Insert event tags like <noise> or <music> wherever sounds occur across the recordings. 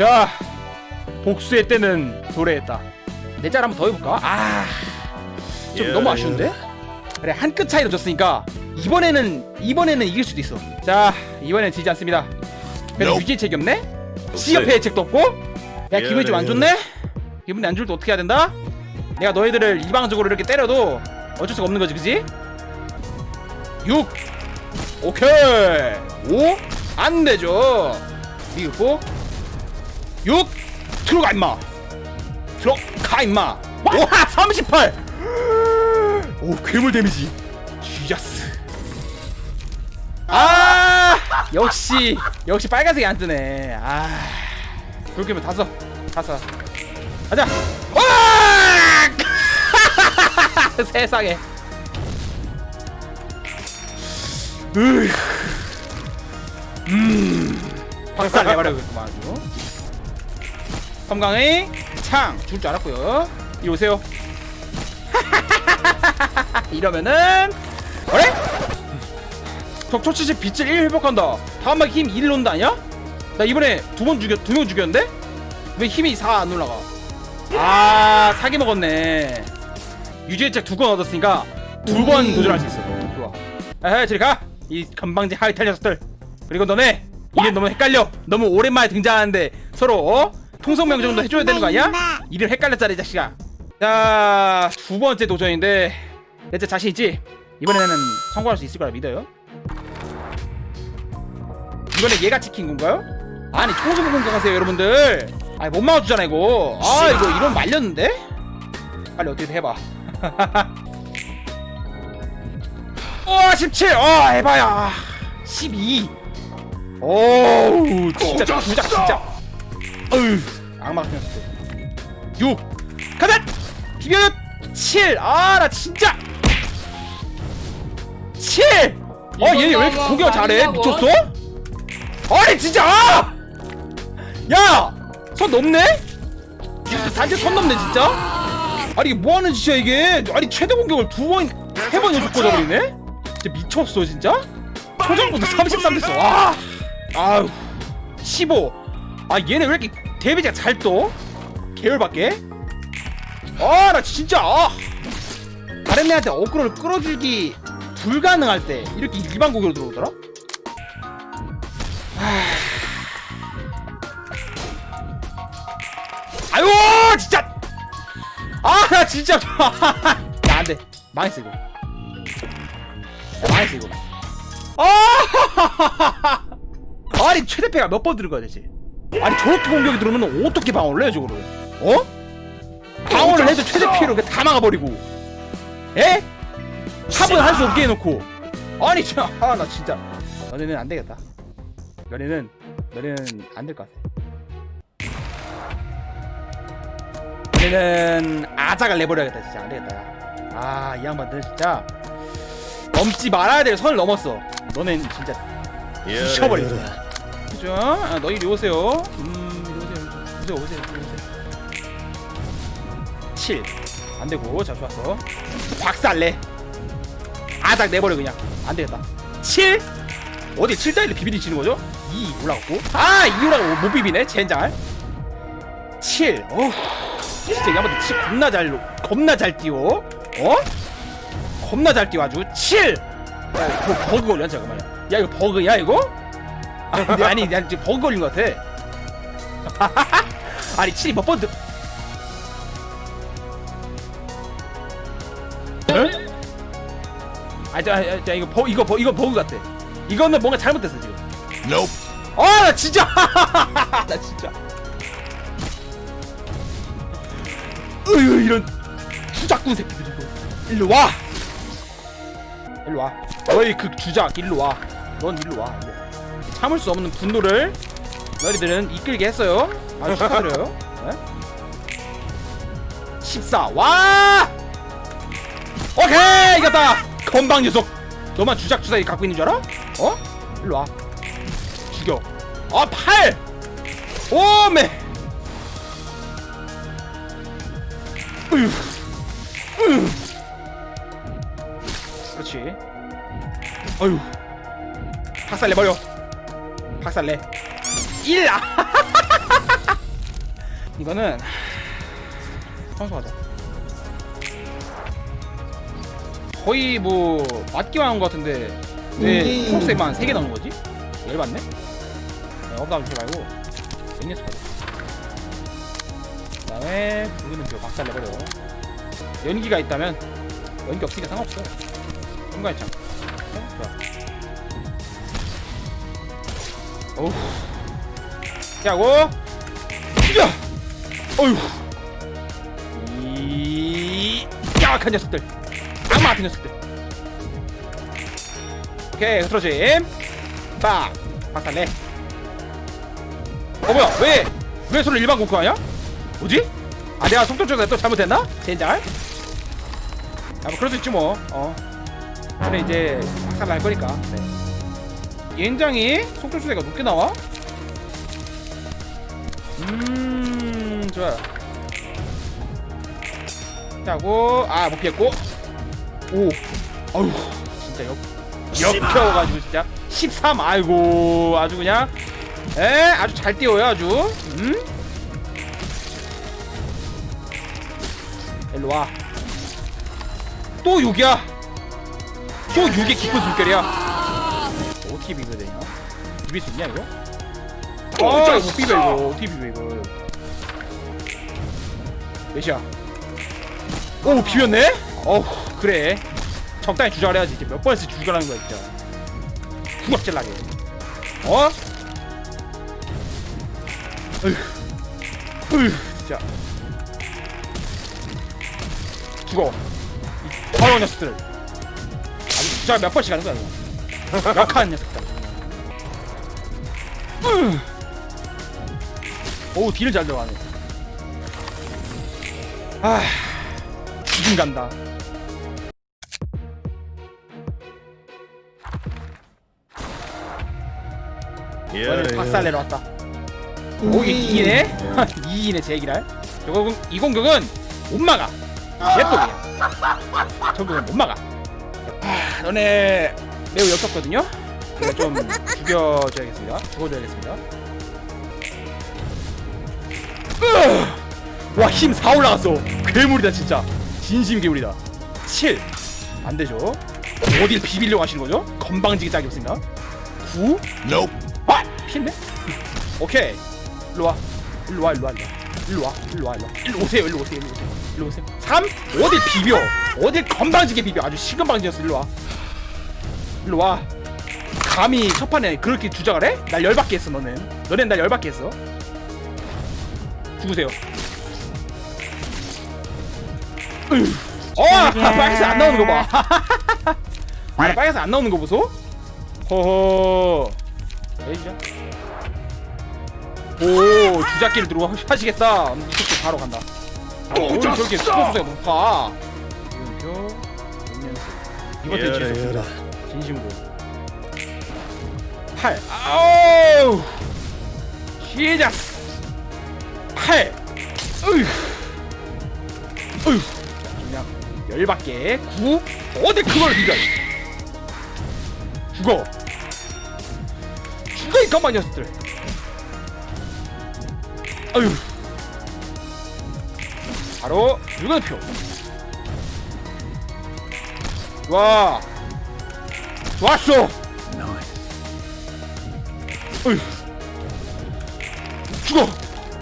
자 복수의 때는 도래했다 내 짤 한번 더 해볼까? 아좀 예. 너무 아쉬운데? 그래 한 끗 차이로 졌으니까 이번에는 이번에는 이길 수도 있어 자 이번엔 지지 않습니다 그래도 Nope. 유지의 책이 없네? 시협회의 책도 없고 야 기분이 좀 안 좋네? 기분이 안 좋을 때 어떻게 해야 된다? 내가 너희들을 일방적으로 이렇게 때려도 어쩔 수가 없는 거지 그지? 6 오케이 5안 되죠 미흡고 6 들어가 임마. 들어가 임마. 와 38! 오 괴물 데미지. 쥐자스. 아! 역시 역시 빨간색이 안 뜨네. 아. 그렇게면 다섯 다섯 가자. 와! <laughs> 세상에. 으휴. 음. 박살 내버려겠구만 아주 섬광의 창줄줄 알았고요 이리 오세요 <laughs> 이러면은 그래? 격초치시 빛을 1 회복한다 다음에 힘1 논다 아니야? 나 이번에 두 번 죽였 두 명 죽였는데? 왜 힘이 4 안 올라가? 아 사기 먹었네 유지의 책두건 얻었으니까 두 번 도전할 수 있어 좋아 에헤 저리 가이 건방진 하이탈 녀석들 그리고 너네 이름 너무 헷갈려 너무 오랜만에 등장하는데 서로 어? 통성명 정도 해줘야 되는 거 아니야? 이름 헷갈렸잖아 이 자식아 자 두 번째 도전인데 대체 자신 있지? 이번에는 성공할 수 있을 거라 믿어요 이번에 얘가 지킨 건가요? 아니 총성 공격하세요 여러분들 아니 못 막아주잖아 이거 아 이거 이런 말렸는데? 빨리 어떻게든 해봐 <laughs> 어, 17! 어, 해봐야. 12. 오우, 진짜 주작, 진짜. 어휴, 악마 같은 녀석들. 6. 가자! 비벼! 7. 아, 나 진짜! 7! 어, 얘 왜 이렇게 공격 잘해? 미쳤어? 아니, 진짜! 아! 야! 선 넘네? 단체 선 넘네, 진짜? 아니, 이게 뭐하는 짓이야, 이게? 아니, 최대 공격을 두 번, 세번 연속 꽂아버리네? 진짜 미쳤어 진짜? 초전부터 33 됐어 와 아유 15 아 얘네 왜 이렇게 데미지가 잘 떠? 계열밖에? 아 나 진짜 아. 다른 애한테 어그로를 끌어주기 불가능할 때 이렇게 일반 고개로 들어오더라? 아. 아유 진짜 아 나 진짜 <laughs> 야 안돼 망했어 이거 야, 망했어 이거. 아! <laughs> 아니 최대패가 몇 번 들어가야 되지? 아니 저렇게 공격이 들어오면 어떻게 방어를 해 저거를? 어? 방어를 해도 최대 피해로 그냥 다 막아버리고. 에? 합은 할 수 없게 해놓고. 아니 진짜 아나 진짜. 너네는 안 되겠다. 너네는 너네는 안 될 것 같아. 너네는 아작을 내버려야겠다 진짜 안 되겠다. 야. 아이 양반들 진짜. 넘지 말아야 될 선을 넘었어. 너넨 진짜 예, 미쳐버릴 거 야. 그죠? 아, 너희 이리 오세요. 음, 이리 오세요. 오세요, 오세요, 이리 오세요. 7. 안 되고, 자, 좋았어. 박살내. 아작 내버려, 그냥. 안 되겠다. 7. 어디 7자리를 비비리 치는 거죠? 2 올라갔고. 아, 2 올라가고 못 비비네, 젠장. 7. 어우, 진짜 야마도 7 겁나 잘, 겁나 잘 뛰어. 어? 겁나 잘 뛰어 아주 7! 야 이거 버그 걸려 잠깐만요 야 이거 버그야 이거? 아 <laughs> 근데 아니 난 지금 버그 걸린 것 같아 <laughs> 아니 7이 몇번 들... 에? 아, 자, 자, 자, 이거 버, 이거 버, 이거 버그 같아. 이거는 뭔가 잘못됐어 지금. Nope. 아, 나 진짜, <laughs> 나 진짜. 으유, 이런 주작꾼 새끼들 이거. 일로 와. 일로 와. 너희 그 주작 일로 와. 넌 일로 와. 참을 수 없는 분노를 너희들은 이끌게 했어요. 아주 축하드려요. <laughs> 네? 14. 와! 오케이 이겼다. 건방 녀석. 너만 주작 주사기 갖고 있는 줄 알아? 어? 일로 와. 죽여. 아 8. 오 메. 으유. 으유. 그렇지. 어휴. 박살내 버려. 박살내. 1. 아. <laughs> 이거는 청소하자. 거의 뭐 맞기만 한 것 같은데 왜 음. 크록스에만 3개 나오는 거지? 열받네? 네, 업다운 주지 말고 맹리스 가자 그 다음에 붉은 표 박살 내버려 연기가 있다면 연기 없으니까 상관없어 순간이참 네, 좋아 어우 야고. 야! 어휴. 이 야악한 녀석들. 악마 같은 녀석들. 오케이 흐트러짐. 빡. 박살내. 어 뭐야? 왜? 왜 서로 일반 공크 하냐? 뭐지? 아 내가 속도 조절 또 잘못했나? 젠장? 아 뭐 그럴 수 있지 뭐 어. 근데 이제 박살 날 거니까. 네. 굉장히 속도 조절가 높게 나와? 음 좋아요. 하고 아못 피했고. 오 아유 진짜 역 역겨워가지고 진짜. 13 아이고 아주 그냥 에 아주 잘 띄워요 아주. 음? 일로 와또 6이야? 또 6의 깊은 숨결이야 어떻게 비벼야 되냐 비빌 수 있냐 이거? 어 이거 못 비벼 이거 어떻게 비벼 이거. 몇이야? 오 비볐네? 어우 그래. 적당히 주저해야지. 이제 몇 번씩 주저하는 거야 진짜. 구박질나게. 어? 어휴 어휴 진짜. 죽어. 이 더러운 녀석들. 아주 주저 몇 번씩 하는 거야 이거 약한 녀석들. 으. 오우 딜을 잘 들어가네. 아 죽음 간다. 이번엔 박살 내려왔다. 오 이게 이기네? <laughs> 이기네 제기랄. 저거 이 공격은 못 막아. 냅둬 저 공격은 못 막아. 아, 너네 매우 역겹거든요 그래서 좀 죽여줘야겠습니다. 죽어줘야겠습니다. 와힘 4 올라갔어. 괴물이다 진짜. 진심 괴물이다. 7 안 되죠. 어딜 비비려고 하시는 거죠? 건방지게 짝이 없습니다. 9 Nope. 아! 피했네? 오케이. 일로 와. 일로 와 일로 와 일로 와. 일로 와 일로 와 일로 오세요 일로 오세요 일로 오세요. 일로 오세요. 3 어딜 비벼? 어딜 건방지게 비벼? 아주 시건방지였어. 일로 와. 일로 와 감히 첫 판에 그렇게 주작을 해? 날 열받게 했어 너는. 너넨 날 열받게 했어. 죽으세요. 으휴. 어! 빨간색 안 나오는 거봐. <laughs> 아, 빨간색 안 나오는 거 보소. 호호 에이자 오 주작기를 들고 하시겠다. 이쪽도 바로 간다. 어, 오늘 저렇게 스포츠가. 높아 이번 열어. 진심으로 8 아우! 시작! 8 으휴. 으휴. 그냥 열받게. 9 어디 그걸 비벼 죽어. 죽어 이 가만 녀석들. 아유 바로 물건표. 와 좋았어 어휴. 죽어.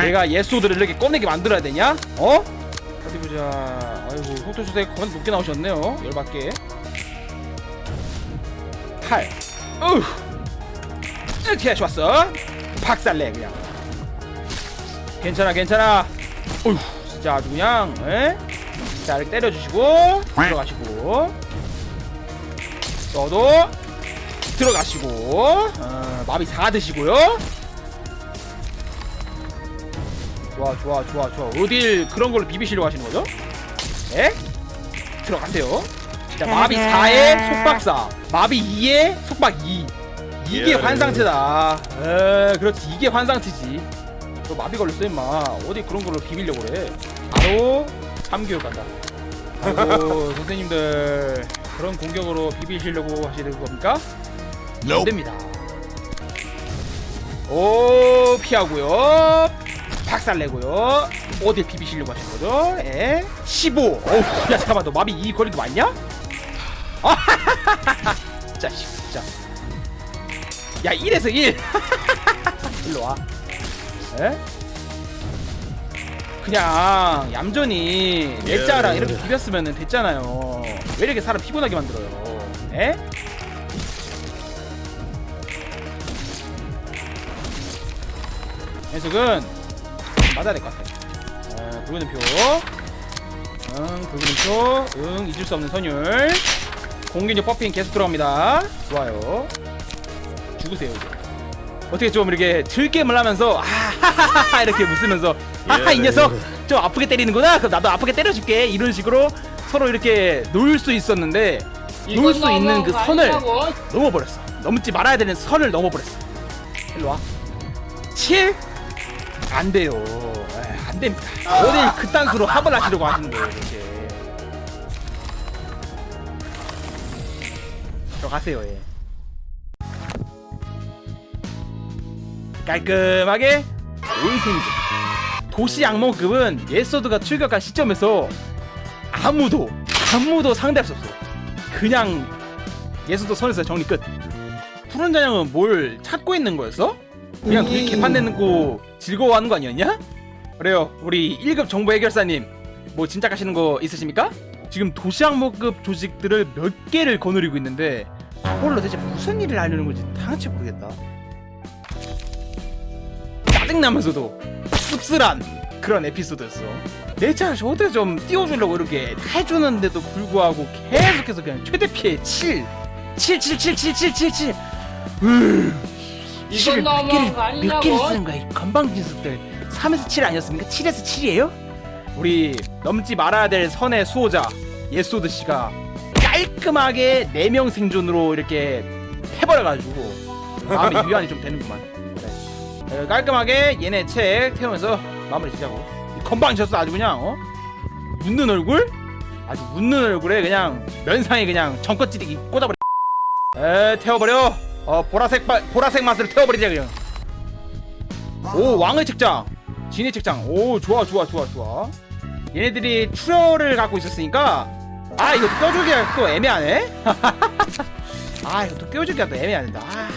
내가 예소들을 이렇게 꺼내게 만들어야 되냐? 어? 어디 보자. 아이고 속도 주세 거만 높게 나오셨네요. 열받게 8 어휴. 이렇게 좋았어. 박살내 그냥. 괜찮아 괜찮아. 어휴 진짜 아주 그냥 에? 자 이렇게 때려주시고 들어가시고. 너도 들어가시고. 어, 마비 4 드시고요. 좋아 좋아 좋아 좋아. 어딜 그런 걸로 비비시려고 하시는 거죠? 네? 들어가세요. 자 마비 4에 속박 4 마비 2에 속박 2 이게 예. 환상체다. 에 그렇지. 이게 환상체지. 너 마비 걸렸어 임마. 어디 그런 걸로 비비려고 그래? 바로 3교육 간다. 아이고 <laughs> 선생님들. 그런 공격으로 비비시려고 하시는 겁니까? 안 Nope. 됩니다. 오 피하고요. 박살내고요 어딜 비비시려고 하신 거죠 예 15. 어우 야 잠깐만 너 마비 이 거리도 맞냐? 아 <laughs> 씨, 진짜 야 1에서 1 <laughs> 일로 와 예? 그냥 얌전히 내짜랑 이렇게 비볐으면 됐잖아요 왜 이렇게 사람 피곤하게 만들어요 에? 해석은 맞아야 될 것 같아 어, 붉은 표. 응, 붉은 표. 응, 잊을 수 없는 선율. 공격력 퍼핑 계속 들어갑니다. 좋아요. 죽으세요 이제. 어떻게 좀 이렇게 즐겜을 하면서 아하하하 이렇게 웃으면서 아하 이 녀석 좀 아프게 때리는구나. 그럼 나도 아프게 때려줄게. 이런 식으로 서로 이렇게 놀 수 있었는데 놀 수 있는 그 선을 넘어버렸어. 넘지 말아야 되는 선을 넘어버렸어. 일로 와. 7? 안 돼요. 에이, 안 됩니다. 어딜 그딴 수로 합을 하시려고 하시는 거예요 이렇게. 들어가세요 예. 깔끔하게 올생존 도시 악몽급은 예서드가 출격한 시점에서 아무도 아무도 상대할 수 없어요. 그냥 예서드 선에서 정리 끝. 푸른 잔향은 뭘 찾고 있는 거였어? 그냥 둘이 개판 내고 즐거워하는 거 아니었냐? 그래요. 우리 1급 정보 해결사님 뭐 짐작하시는 거 있으십니까? 지금 도시악몽급 조직들을 몇 개를 거느리고 있는데 저걸로 대체 무슨 일을 하려는 건지 당연히 모르겠다. 짜증나면서도 씁쓸한 그런 에피소드였어. 내 차를 어떻게 좀 띄워주려고 이렇게 해주는데도 불구하고 계속해서 그냥 최대 피해. 7 7 7 7 7 7 7 7 이건 너무한 거 몇. 개를 쓰는 거야 이 건방 진숙들 3에서 7 아니었습니까? 7에서 7이에요? 우리 넘지 말아야 될 선의 수호자 예소드 씨가 깔끔하게 4명 생존으로 이렇게 해버려가지고 마음의 <laughs> 위안이 좀 되는구만 그래. 어, 깔끔하게 얘네 책 태우면서 마무리 지자고 이 건방 졌어 아주 그냥 어? 웃는 얼굴? 아주 웃는 얼굴에 그냥 면상에 그냥 정껏 찌르기 꽂아버려 에 태워버려 어 보라색 바, 보라색 맛을 태워버리자 그냥. 오 왕의 책장. 진의 책장. 오 좋아 좋아 좋아 좋아. 얘네들이 출혈을 갖고 있었으니까 아 이거 또 <laughs> 껴주기가 또 애매하네. 아 이거 또 껴주기가 또 애매하다 아